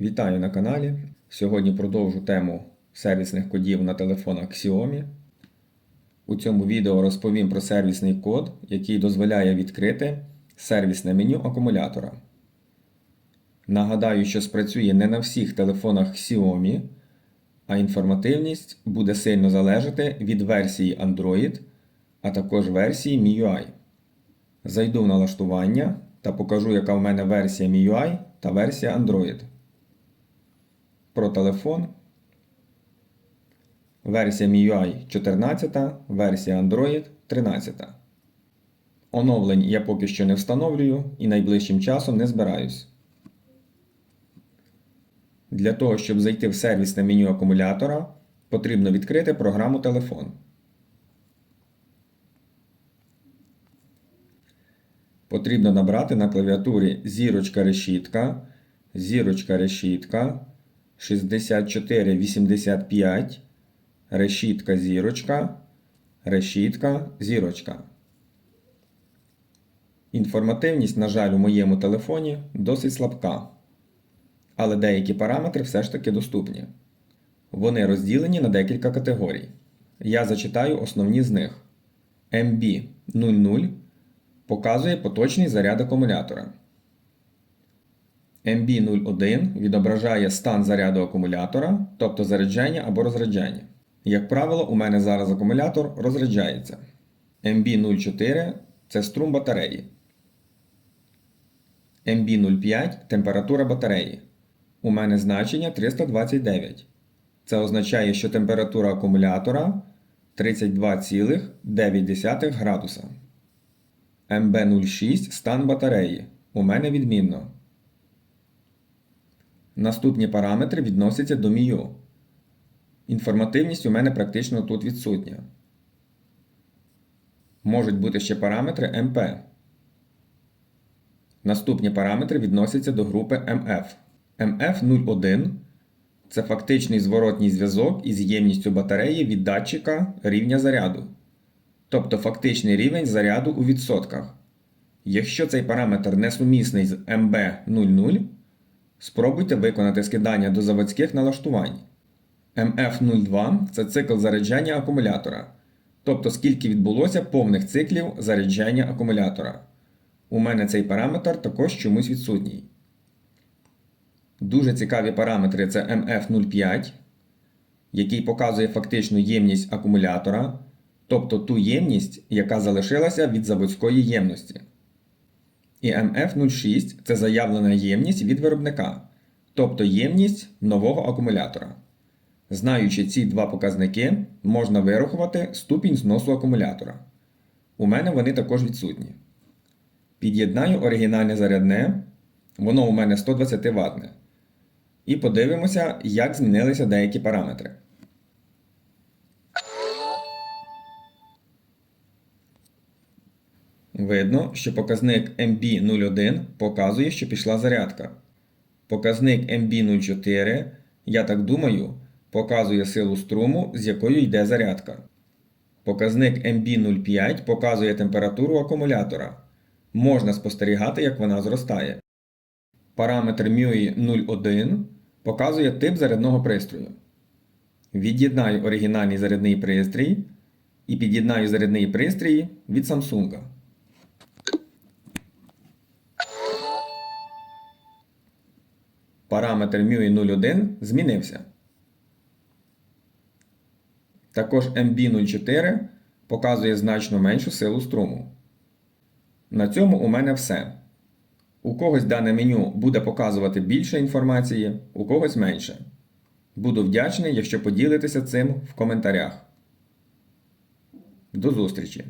Вітаю на каналі. Сьогодні продовжу тему сервісних кодів на телефонах Xiaomi. У цьому відео розповім про сервісний код, який дозволяє відкрити сервісне меню акумулятора. Нагадаю, що спрацює не на всіх телефонах Xiaomi, а інформативність буде сильно залежати від версії Android, а також версії MIUI. Зайду в налаштування та покажу, яка в мене версія MIUI та версія Android. Про телефон. Версія MIUI 14, версія Android 13. Оновлень я поки що не встановлюю і найближчим часом не збираюсь. Для того, щоб зайти в сервісне меню акумулятора, потрібно відкрити програму телефон. Потрібно набрати на клавіатурі зірочка решітка, зірочка решітка, 6485, решітка зірочка, решітка зірочка. Інформативність, на жаль, у моєму телефоні досить слабка, але деякі параметри все ж таки доступні. Вони розділені на декілька категорій. Я зачитаю основні з них. MB00 показує поточний заряд акумулятора. MB01 відображає стан заряду акумулятора, тобто заряджання або розряджання. Як правило, у мене зараз акумулятор розряджається. MB04 це струм батареї. MB05 температура батареї. У мене значення 329. Це означає, що температура акумулятора 32,9 градуса. МБ06 стан батареї. У мене відмінно. Наступні параметри відносяться до МІЮ. Інформативність у мене практично тут відсутня. Можуть бути ще параметри МП. Наступні параметри відносяться до групи МФ. МФ01 це фактичний зворотній зв'язок із ємністю батареї від датчика рівня заряду тобто фактичний рівень заряду у відсотках. Якщо цей параметр несумісний з MB00, спробуйте виконати скидання до заводських налаштувань. MF02 це цикл заряджання акумулятора, тобто скільки відбулося повних циклів заряджання акумулятора. У мене цей параметр також чомусь відсутній. Дуже цікаві параметри це MF05, який показує фактичну ємність акумулятора тобто ту ємність, яка залишилася від заводської ємності. І МФ06 це заявлена ємність від виробника, тобто ємність нового акумулятора. Знаючи ці два показники, можна вирахувати ступінь зносу акумулятора. У мене вони також відсутні. Під'єднаю оригінальне зарядне, воно у мене 120 Вт. І подивимося, як змінилися деякі параметри. Видно, що показник MB01 показує, що пішла зарядка. Показник MB04, я так думаю, показує силу струму, з якою йде зарядка. Показник MB05 показує температуру акумулятора. Можна спостерігати, як вона зростає. Параметр MUI 01 показує тип зарядного пристрою. Від'єднаю оригінальний зарядний пристрій і під'єднаю зарядний пристрій від Samsung. Параметр MUI 01 змінився. Також MB04 показує значно меншу силу струму. На цьому у мене все. У когось дане меню буде показувати більше інформації, у когось менше. Буду вдячний, якщо поділитеся цим в коментарях. До зустрічі!